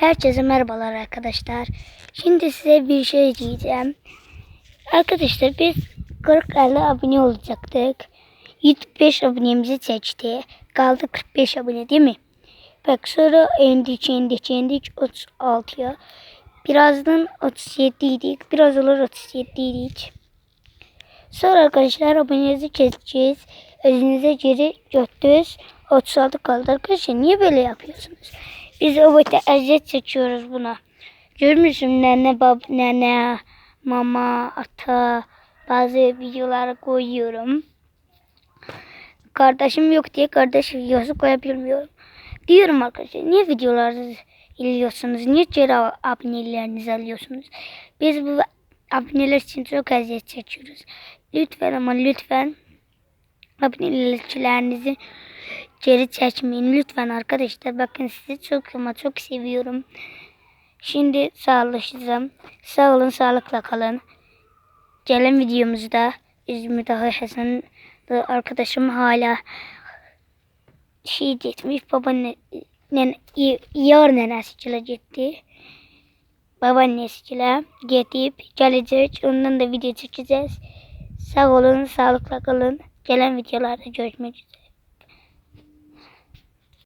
Herkese merhabalar arkadaşlar. Şimdi size bir şey diyeceğim. Arkadaşlar biz 40-50 abone olacaktık. 75 abonemizi seçti. Kaldı 45 abone değil mi? Bak sonra indik indik indik 36'ya. Birazdan 37 idik. Biraz olur 37 idik. Sonra arkadaşlar abonenizi keseceğiz. Özünüze geri götürüz. 36 kaldı arkadaşlar. Niye böyle yapıyorsunuz? Biz boyuta eziyet çekiyoruz buna. Görmüşsün nene, bab, nene, mama, ata bazı videolar koyuyorum. Kardeşim yok diye kardeş videosu koyabilmiyorum. Diyorum arkadaşlar niye videoları izliyorsunuz? Niye geri abonelerinizi alıyorsunuz? Biz bu aboneler için çok eziyet çekiyoruz. Lütfen ama lütfen aboneliklerinizi geri çekmeyin. Lütfen arkadaşlar bakın sizi çok ama çok seviyorum. Şimdi sağlaşacağım. Sağ olun sağlıkla kalın. Gelen videomuzda İzmir Dağı Hasan da arkadaşım hala şey gitmiş babaanne nen, yar nenesiyle gitti. Babaannesiyle gidip gelecek. Ondan da video çekeceğiz. Sağ olun, sağlıkla kalın. Gelen videolarda görüşmek üzere.